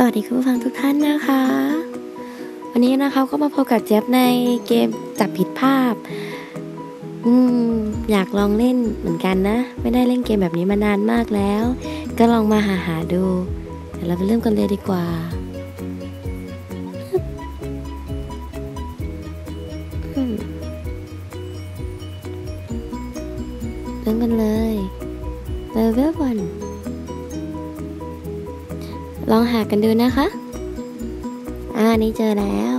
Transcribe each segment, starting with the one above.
สวัสดีคุณผู้ฟังทุกท่านนะคะ วันนี้นะคะก็มาพบกับเจี๊ยบในเกมจับผิดภาพ อืมอยากลองเล่นเหมือนกันนะ ไม่ได้เล่นเกมแบบนี้มานานมากแล้ว ก็ลองมาหาหาดูเดี๋ยวเราไปเริ่มกันเลยดีกว่าเริ่มกันเลยเลเวลวัน ลองหากันดูนะคะ อ่านี่เจอแล้ว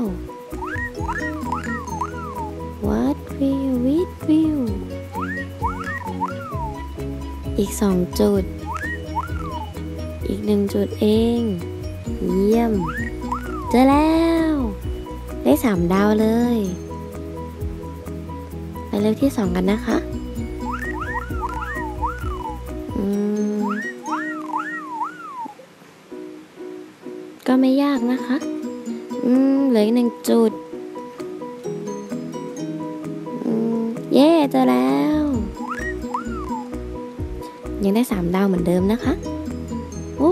What view with view อีกสองจุด อีกหนึ่งจุดเอง เยี่ยม เจอแล้ว ได้สามดาวเลย ไปเร็วที่สองกันนะคะ ไม่ยากนะคะ อืมเหลืออีกหนึ่งจุด อืม เย่เจอแล้ว ยังได้สามดาวเหมือนเดิมนะคะโอ้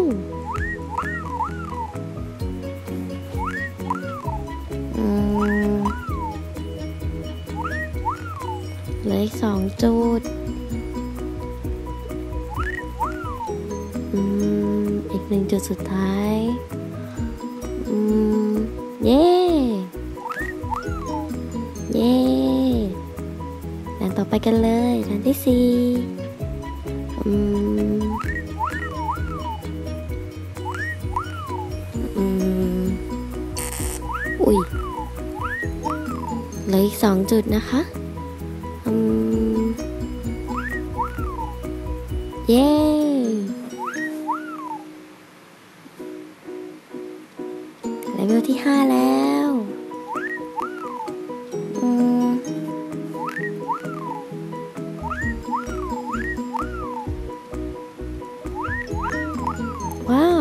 เหลืออีกสองจุด อืม อีกหนึ่งจุดสุดท้าย ต่อไปกันเลยด่านที่สี่อืมอืมอุ้ยเหลืออีกสองจุดนะคะอืมเย้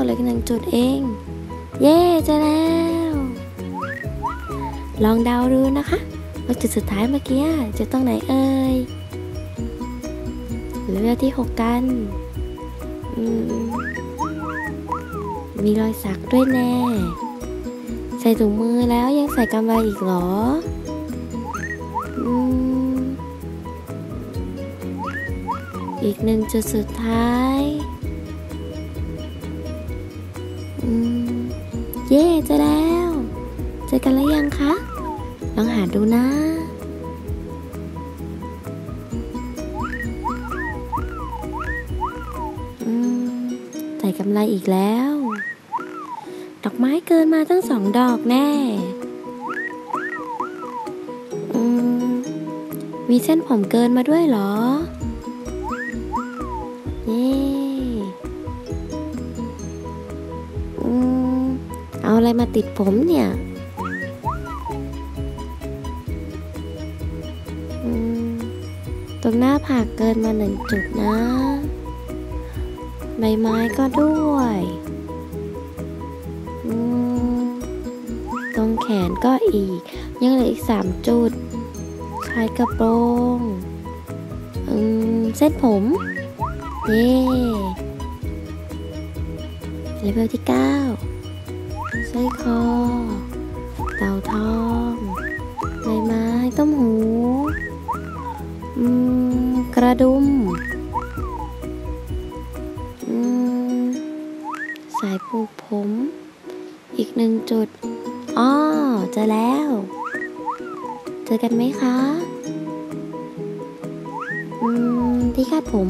เหลือหนึ่งจุดเอง เย้เจอแล้ว ลองเดาดูนะคะว่าจุดสุดท้ายเมื่อกี้จะตรงไหนเอ่ยเลเวลที่หกกันมมีรอยสักด้วยแน่ ใส่ถุงมือแล้วยังใส่กำไรอีกเหรออืมอีกหนึ่งจุดสุดท้าย เย่เจอแล้ว เจอกันแล้วยังคะ ลองหาดูนะ อืมใส่กำไรอีกแล้ว ดอกไม้เกินมาตั้งสองดอกแน่ อืม มีเส้นผมเกินมาด้วยเหรอ อะไรมาติดผมเนี่ยตรงหน้าผากเกินมาหนึ่งจุดนะ ใบไม้ก็ด้วยตรงแขนก็อีก ยังเหลืออีกสามจุดชายกระโปรงเส้นผม เย่เลเวลที่เก้าร คอ เต่าทองใบไม้ต้มหูกระดุม สายผูกผม อีกหนึ่งจุดอ้อเจอแล้ว เจอกันไหมคะที่คาดผม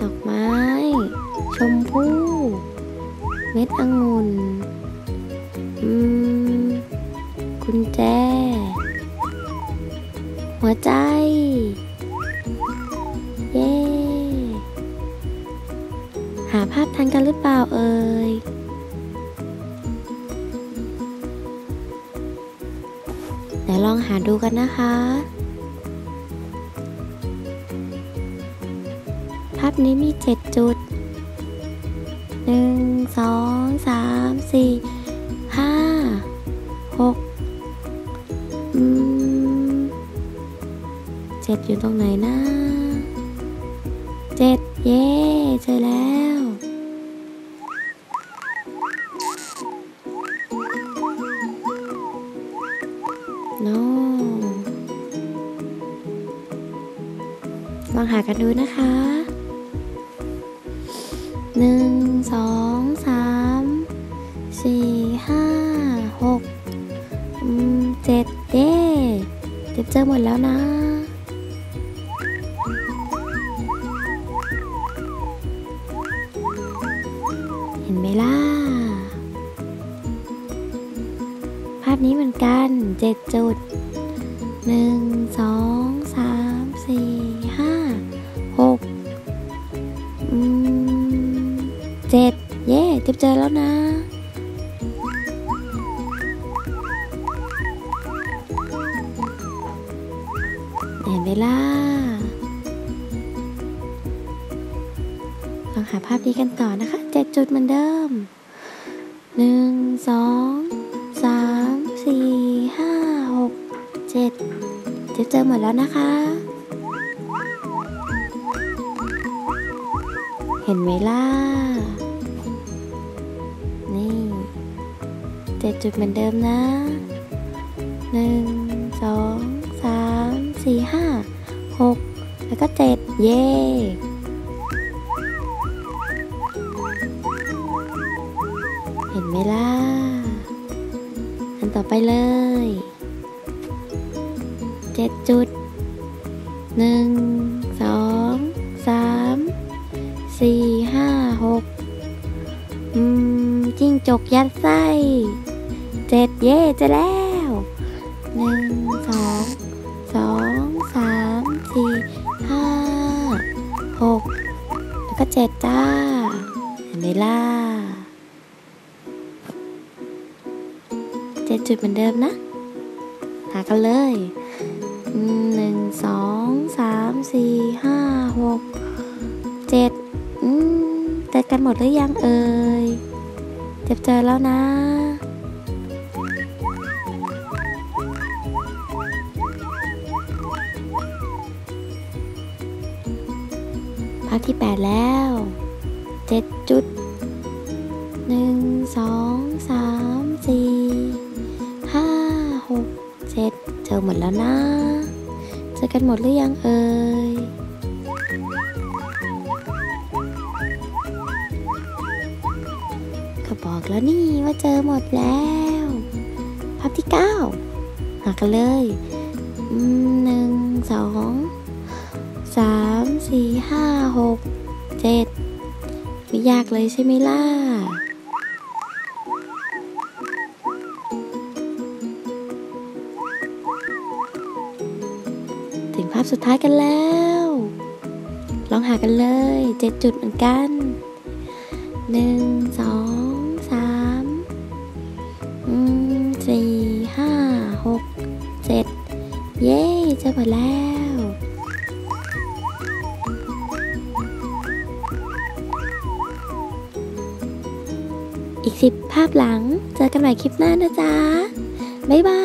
ดอกไม้ ชมพู่ เม็ดองุ่น อืมกุญแจ หัวใจ เย้ หาภาพทันกันหรือเปล่าเอ่ยเดี๋ยวลองหาดูกันนะคะ ภาพนี้มีเจ็ดจุดหนึ่งสองสามสี่ ห้าหกเจ็ดอยู่ตรงไหนนะเจ็ดเย่เจอแล้วโน้ลองหากันดูนะคะหนึ่งสอง หมดแล้วนะเห็นไหมล่ะ ภาพนี้เหมือนกันเจ็ดจุดหนึ่งสอง ลองหาภาพนี้กันต่อนะคะเจ็ดจุดเหมือนเดิมหนึ่งสองสามสี่ห้าหกเจ็ดเจ็บเจอหมดแล้วนะคะ เห็นไหมล่ะ นี่เจ็ดจุดเหมือนเดิมนะหนึ่งสองสามสี่ห้าหกแล้วก็เจ็ดเย่ เห็นไหมล่ะ อันต่อไปเลยเจ็ดจุดหนึ่งสองสามสี่ห้าหกอืมจิ้งจกยัดไส้เจ็ดเย่จะแล้วหนึ่งสองสองสามสี่ห้าหกแล้วก็เจ็ดจ้าเห็นไหมล่ะ็ดจุดเหมือนเดิมนะ หากันเลยหนึ่งสองสามสี่ห้าหกเจ็ดอือเจอกันหมดหรือยังเอ่ยเจ็บเจอแล้วนะภาคที่ 8 แล้ว 7 จุด 1 2 3 หมดแล้วนะ เจอกันหมดหรือยังเอ่ยก็บอกแล้วนี่ว่าเจอหมดแล้ว ภาพที่เก้าหากันเลยอืมหนึ่งสองสามสี่ห้าหกเจ็ดไม่ยากเลยใช่ไหมล่ะ ถึงภาพสุดท้ายกันแล้ว ลองหากันเลยเจ็ดจุดเหมือนกันหนึ่งสองสามอืมสี่ห้าหกเจ็ดเย้เจอหมดแล้วอีกสิบภาพหลัง เจอกันใหม่คลิปหน้านะจ๊ะ บ๊ายบาย